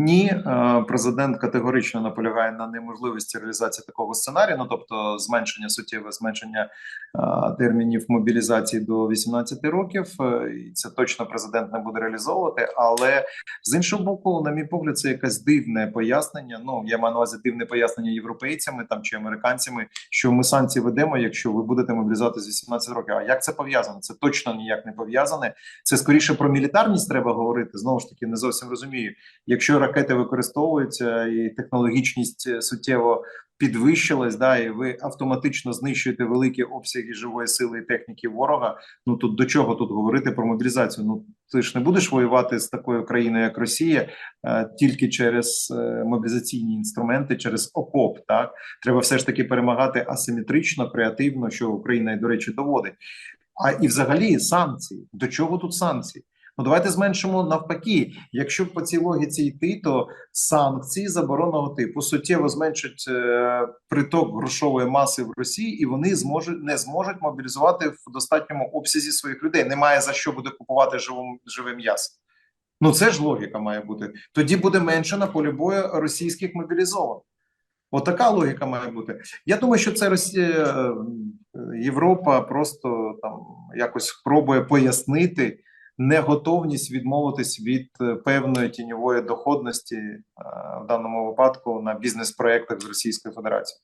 Ні, е, президент категорично наполягає на неможливості реалізації такого сценарію. Ну тобто, зменшення суттєве зменшення е, термінів мобілізації до 18 років. Е, І це точно президент не буде реалізовувати. Але з іншого боку, на мій погляд, це якесь дивне пояснення. Ну я маю на увазі дивне пояснення європейцями там чи американцями, що ми санкції ведемо, якщо ви будете мобілізувати з 18 років. А як це пов'язано? Це точно ніяк не пов'язане. Це скоріше про мілітарність треба говорити. Знову ж таки, не зовсім розумію. Якщо ракети використовуються і технологічність е, суттєво підвищилась, да, і ви автоматично знищуєте великі обсяги живої сили і техніки ворога. Ну тут до чого тут говорити про мобілізацію? Ну ти ж не будеш воювати з такою країною, як Росія, е, тільки через е, мобілізаційні інструменти, через окоп. Так треба все ж таки перемагати асиметрично, креативно, що Україна і до речі доводить. А і взагалі санкції. До чого тут санкції? Ну давайте зменшимо навпаки. Якщо по цій логіці йти, то санкції заборонного типу суттєво зменшать е, приток грошової маси в Росії, і вони зможуть не зможуть мобілізувати в достатньому обсязі своїх людей. Немає за що буде купувати живим живе м'ясо. Ну це ж логіка має бути. Тоді буде менше на полі бою російських мобілізованих. Отака логіка має бути. Я думаю, що це Росія, е, Європа просто там якось пробує пояснити неготовність відмовитись від е, певної тіньової доходності е, в даному випадку на бізнес-проектах з Російською Федерацією.